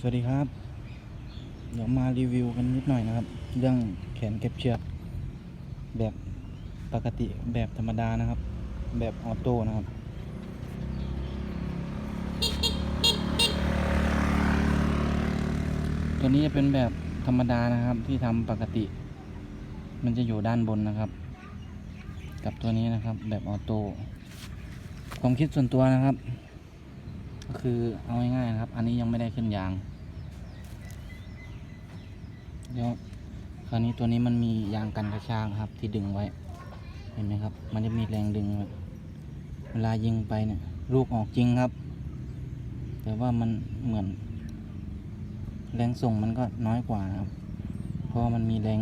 สวัสดีครับ เดี๋ยวมารีวิวกันนิดหน่อยนะครับ เรื่องแขนเก็บเชือกแบบปกติแบบธรรมดานะครับ แบบออโต้นะครับ ตัวนี้จะเป็นแบบธรรมดานะครับที่ทำปกติ มันจะอยู่ด้านบนนะครับ กับตัวนี้นะครับแบบออโต้ความคิดส่วนตัวนะครับ ก็คือเอาง่ายๆนะครับ อันนี้ยังไม่ได้ขึ้นยางเดี๋ยวคราวนี้ตัวนี้มันมียางกันกระชากครับ ที่ดึงไว้ เห็นไหมครับ มันจะมีแรงดึง เวลายิงไปเนี่ยลูกออกจริงครับ แต่ว่ามันเหมือน แรงส่งมันก็น้อยกว่าครับ เพราะมันมีแรง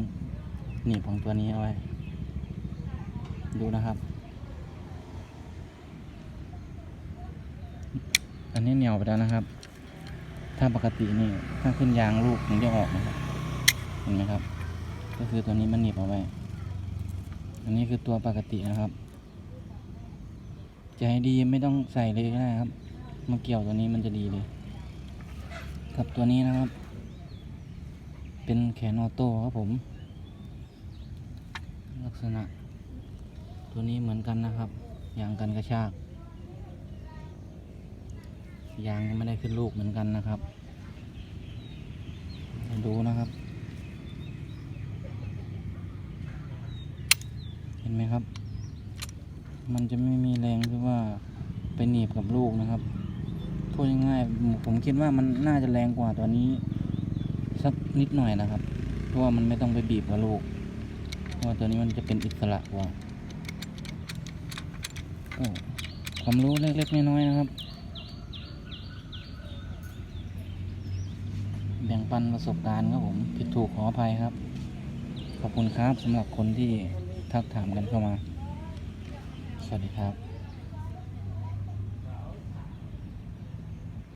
หนีบของตัวนี้เอาไว้ ดูนะครับ อันนี้เหนียวไปแล้วนะครับ ถ้าปกตินี่ถ้าขึ้นยางลูกมันจะออกนะครับ เห็นไหมครับ ก็คือตัวนี้มันหนีบเอาไว้ อันนี้คือตัวปกตินะครับ จะให้ดีไม่ต้องใส่เลยก็ได้ครับ มาเกี่ยวตัวนี้มันจะดีเลยกับตัวนี้นะครับ เป็นแขนออโต้ครับผม ลักษณะ ตัวนี้เหมือนกันนะครับยางกันกระชาก ยางไม่ได้ขึ้นลูกเหมือนกันนะครับดูนะครับ เห็นไหมครับ มันจะไม่มีแรงที่ว่าไปหนีบกับลูกนะครับพูดง่ายๆผมคิดว่ามันน่าจะแรงกว่าตัวนี้ สักนิดหน่อยนะครับ เพราะว่ามันไม่ต้องไปบีบกับลูกเพราะตัวนี้มันจะเป็นอิสระกว่าความรู้เล็กๆน้อยๆนะครับ แบ่ง ปันประสบการณ์ครับผม ผิดถูกขออภัยครับ ขอบคุณครับสำหรับคนที่ทักถามกันเข้ามา สวัสดีครับ